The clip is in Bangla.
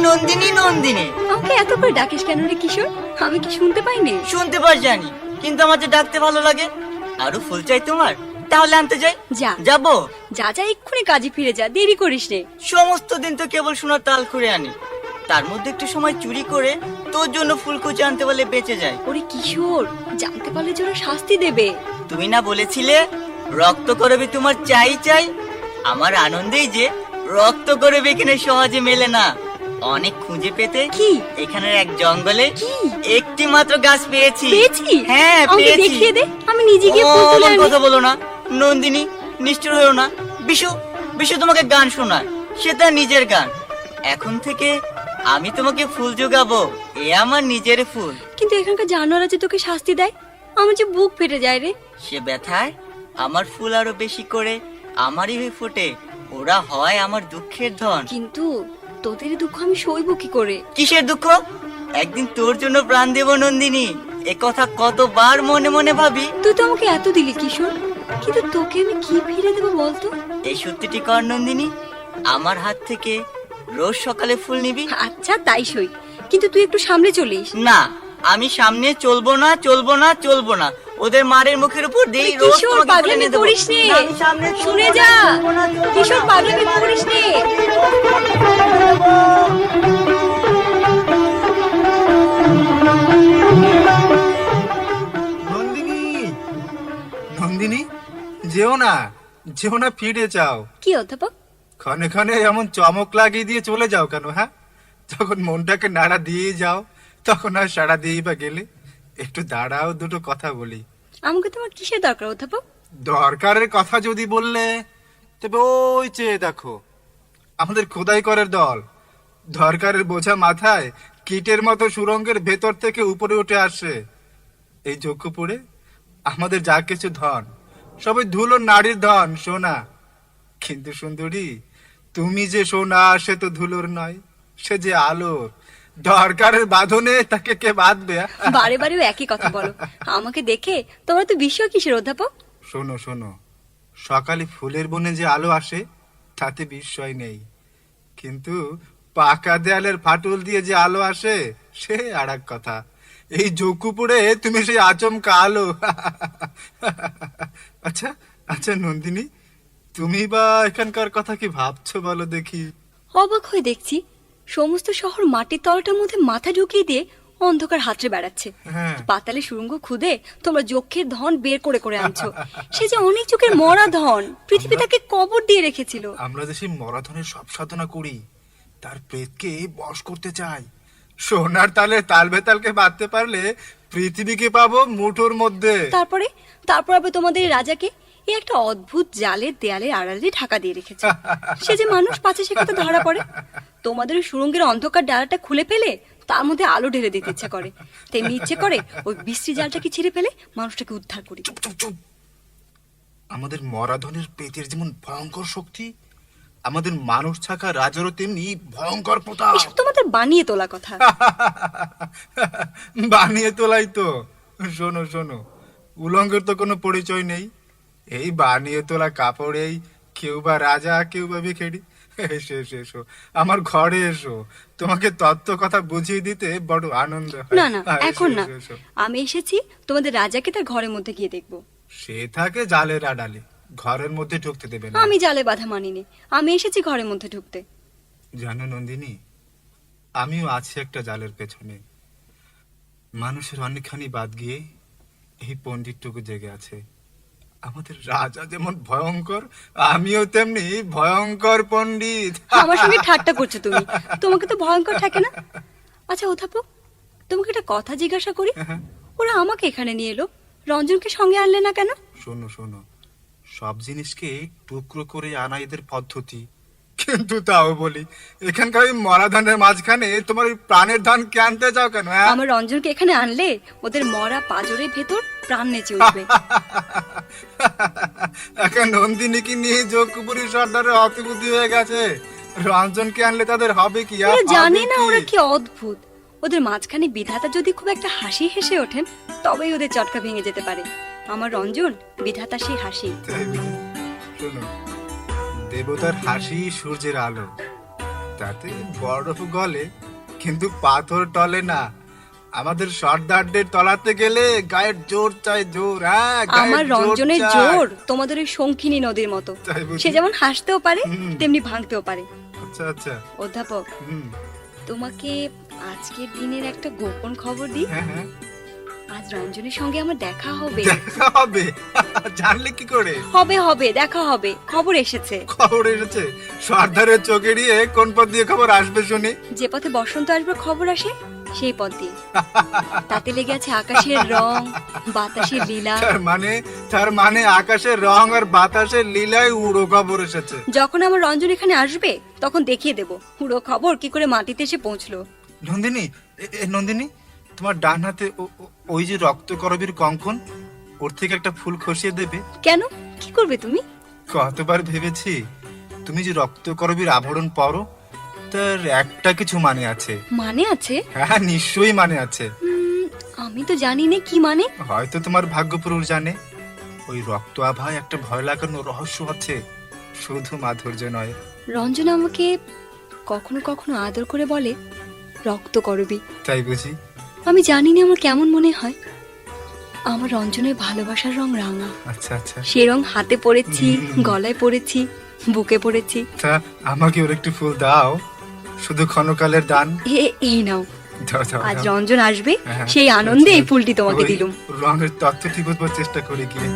নন্দিনী নন্দিনী। আমাকে এত করে ডাকিস কেন রে কিশোর? আমি কি শুনতে পাইনি? শুনতে পার জানি কিন্তু আমার যে ডাকতে ভালো লাগে আরও ফুল চাই তোমার। তাহলে আনতে যাই। যা। যাব? যা যা এক্ষুনি কাজে ফিরে যা দেরি করিস নে। সমস্ত দিন তো কেবল সোনার তাল করে আনি। তার মধ্যে একটু সময় চুরি করে তোর জন্য ফুলকুচি আনতে বলে বেঁচে যায়। ওরে কিশোর জানতে পারলে যে ওরা শাস্তি দেবে। তুমি না বলেছিলে রক্ত করবে তোমার চাই চাই। আমার আনন্দেই যে রক্ত করবে এখানে সহজে মেলে না। অনেক খুঁজে পেতে কি? এখানের এক জঙ্গলে কি? একটি মাত্র গাছ পেয়েছি। পেয়েছি? হ্যাঁ আমাকে পেয়েছি। দেখিয়ে দে আমি নিজে গিয়ে ও, ফুল তুলে অমন আনি। কথা বলো না। নন্দিনী নিষ্ঠুর হয়েও না। বিশু বিশু তোমাকে গান শোনায়। সে তার নিজের গান। এখন থেকে আমি তোমাকে ফুল যোগাবো। এ আমার নিজের ফুল। কিন্তু এখানকার জানোয়ারা যে তোকে শাস্তি দেয় আমার যে বুক ফেটে যায় রে। সে ব্যথায় আমার ফুল আরও বেশি করে আমারই হয়ে ফোটে। ওরা হয় আমার দুঃখের ধন। কিন্তু তোদের দুঃখ আমি সইব কি করে? কিসের দুঃখ? একদিন তোর জন্য প্রাণ দেব নন্দিনী। এ কথা কতবার মনে মনে ভাবি। তুই তো আমাকে এত দিলি কিশোর। কিন্তু তোকে আমি কি ফিরে দেবো বলতো? এই সত্যিটি কর নন্দিনী আমার হাত থেকে রোজ সকালে ফুল নিবি। আচ্ছা তাই সই। কিন্তু তুই একটু সামনে চলিস। না আমি সামনে চলবো না চলবো না চলবো না। ওদের মারের মুখের উপর দিই রোজ কিশোর পাগলামি। করিস নে। শুনে যা। কিশোর না। পাগলামি করিস নে। নন্দিনী নন্দিনী যেও না যেও না ফিরে যাও। কি অধ্যাপক? ক্ষণে ক্ষণে এমন চমক লাগিয়ে দিয়ে চলে যাও কেন হ্যাঁ? যখন মনটাকে নাড়া দিয়ে যাও তখন আর সাড়া দিয়েই বা গেলে। একটু দাঁড়াও দুটো কথা বলি। আমাকে তোমার কিসের দরকার অধ্যাপক? দরকারের কথা যদি বললে তবে ওই চেয়ে দেখো আমাদের খোদাই করার দল। দরকারের বোঝা মাথায় কীটের মতো সুরঙ্গের ভেতর থেকে উপরে উঠে আসে। এই যজ্ঞপুরে আমাদের যা কিছু ধন সবাই ধুলো নারীর ধন সোনা। কিন্তু সুন্দরী তুমি যে সোনা সে তো ধুলোর নয় সে যে আলোর। দরকারের বাঁধনে তাকে কে বাঁধবে হ্যাঁ? বারে একই কথা বলো। আমাকে দেখে তোমরা তো কিসের অধ্যাপক? শোনো শোনো। সকালে ফুলের বনে যে আলো আসে তাতে বিস্ময় নেই। কিন্তু পাকা দেয়ালের ফাটল দিয়ে যে আলো আসে সে আর এক কথা। এই জকুপুরে তুমি সেই আচমকা আলো। আচ্ছা আচ্ছা নন্দিনী তুমি বা এখানকার কথা কি ভাবছ বলো দেখি। অবাক হয়ে দেখছি সমস্ত শহর মাটির তলটার মধ্যে মাথা ঢুকিয়ে দিয়ে অন্ধকার হাতড়ে বেড়াচ্ছে। হ্যাঁ। পাতালে সুরঙ্গ খুদে তোমরা যক্ষের ধন বের করে করে আনছো। সে যে অনেক চোখের মরা ধন পৃথিবী তাকে কবর দিয়ে রেখেছিল। আমরা যে সেই মরা ধনের সব সাধনা করি তার প্রেতকে বশ করতে চাই। সোনার তালে তাল বেতালকে বাঁধতে পারলে পৃথিবীকে পাবো মুঠোর মধ্যে। তারপরে তারপর আবার তোমাদের রাজাকে এই একটা অদ্ভুত জালের দেয়ালের আড়ালে ঢাকা দিয়ে রেখেছে। সে যে মানুষ পাচ্ছে সে কথা ধরা পড়ে। তোমাদের সুরঙ্গের অন্ধকার ডালাটা খুলে ফেলে তার মধ্যে আলো ঢেলে দিতে ইচ্ছা করে। তেমনি ইচ্ছে করে ওই বিশ্রী জালটাকে ছিঁড়ে ফেলে? মানুষটাকে উদ্ধার করি। আমাদের মরাধনের পেটের যেমন ভয়ঙ্কর শক্তি আমাদের মানুষ থাকা রাজারও তেমনি ভয়ঙ্কর প্রতাপ। এসব তোমাদের বানিয়ে তোলা কথা। বানিয়ে তোলাই তো। শোনো শোনো উলঙ্গের তো কোনো পরিচয় নেই। এই বানিয়ে তোলা কাপড়েই কেউ বা রাজা কেউ বা ভিখেরি। এসো এসো এসো আমার ঘরে এসো। তোমাকে তত্ত্ব কথা বুঝিয়ে দিতে বড় আনন্দ হয়। না না এখন না। আমি এসেছি তোমাদের রাজাকে তার ঘরের মধ্যে গিয়ে দেখব। সে থাকে জালের আড়ালে। ঘরের মধ্যে ঢুকতে দেবে না। আমি জালে বাধা মানিনি। আমি এসেছি ঘরের মধ্যে ঢুকতে। জানো নন্দিনী আমিও আছি একটা জালের পেছনে। মানুষের অনেকখানি বাদ গিয়ে এই পণ্ডিতটুকু জেগে আছে। আমাদের রাজা যেমন ভয়ঙ্কর আমিও তেমনি ভয়ঙ্কর পণ্ডিত। আমার সঙ্গে ঠাট্টা করছ তুমি। তোমাকে তো ভয়ঙ্কর থাকে না? আচ্ছা অধ্যাপক তোমাকে একটা কথা জিজ্ঞাসা করি। হ্যাঁ। ওরা আমাকে এখানে নিয়ে এলো। রঞ্জনকে সঙ্গে আনলে না কেন? শোনো শোনো। সব জিনিসকে টুকরো করে আনা এদের পদ্ধতি। কিন্তু তাও বলি এখানকার ওই মরা ধানের মাঝখানে তোমার ওই প্রাণের ধান কে আনতে চাও কেন হ্যাঁ? আমার রঞ্জনকে এখানে আনলে ওদের মরা পাজরের ভেতর প্রাণ নেচে উঠবে। এখন নন্দিনীকে নিয়ে যোগপুরি সর্দারের অতিবুদ্ধি হয়ে গেছে। রঞ্জনকে আনলে তাদের হবে কি আর জানে না ওরা কি অদ্ভুত। ওদের মাঝখানে বিধাতা যদি খুব একটা হাসি হেসে ওঠেন তবেই ওদের চটকা ভেঙে যেতে পারে। আমার রঞ্জন বিধাতা সেই হাসি। শোনো দেবতার হাসি সূর্যের আলো। তাতে বরফ গলে কিন্তু পাথর টলে না। আমাদের সর্দারদের তলাতে গেলে গায়ের জোর চাই জোর হ্যাঁ আমার রঞ্জনের জোর তোমাদের ওই শঙ্খিনী নদীর মতো। সে যেমন হাসতেও পারে তেমনি ভাঙতেও পারে। আচ্ছা আচ্ছা। অধ্যাপক তোমাকে আজকের দিনের একটা গোপন খবর দিই। হ্যাঁ হ্যাঁ। আজ রঞ্জনের সঙ্গে আমার দেখা হবে। দেখা হবে? জানলে কি করে? হবে হবে দেখা হবে। খবর এসেছে। খবর এসেছে। সর্দারের চোখে দিয়ে কোন পথ দিয়ে খবর আসবে শুনি। যে পথে বসন্ত আসবে খবর আসে? সেই পথ দিয়ে তাতে লেগে আছে আকাশের রং বাতাসের লীলা। তার মানে তার মানে আকাশের রং আর বাতাসের লীলায় উড়ো খবর এসেছে। যখন আমার রঞ্জন এখানে আসবে তখন দেখিয়ে দেব। পুরো খবর কি করে মাটিতে এসে পৌঁছলো। নন্দিনী নন্দিনী তোমার ডান হাতে ওই যে রক্ত করবীর কঙ্কন ওর থেকে একটা ফুল খসিয়ে দেবে। কেন? কি করবে তুমি? কতবার ভেবেছি তুমি যে রক্ত করবীর আভরণ পরো তার একটা কিছু মানে আছে। মানে আছে? হ্যাঁ নিশ্চয়ই মানে আছে। আমি তো জানি না কি মানে। হয়তো তোমার ভাগ্যপুরুষ জানে। ওই রক্ত আভায় একটা ভয় লাগানো রহস্য আছে। শুধু মাধুর্য নয়। রঞ্জন আমাকে কখনো কখনো আদর করে বলে রক্ত করবি। তাই বুঝি। আমি জানি না আমার কেমন মনে হয়। আমার রঞ্জনের ভালোবাসার রং রাঙা। আচ্ছা আচ্ছা। সে রং হাতে পড়েছি গলায় পড়েছি বুকে পড়েছি তা আমাকে ওর একটু ফুল দাও। শুধু ক্ষণকালের দান এ এই নাও দাও দাও আজ দাও। রঞ্জন আসবে হ্যাঁ, সেই আনন্দে এই। ফুলটি তোমাকে ওই দিলুম রঙের তত্ত্বটি বুঝবার চেষ্টা করে গিয়ে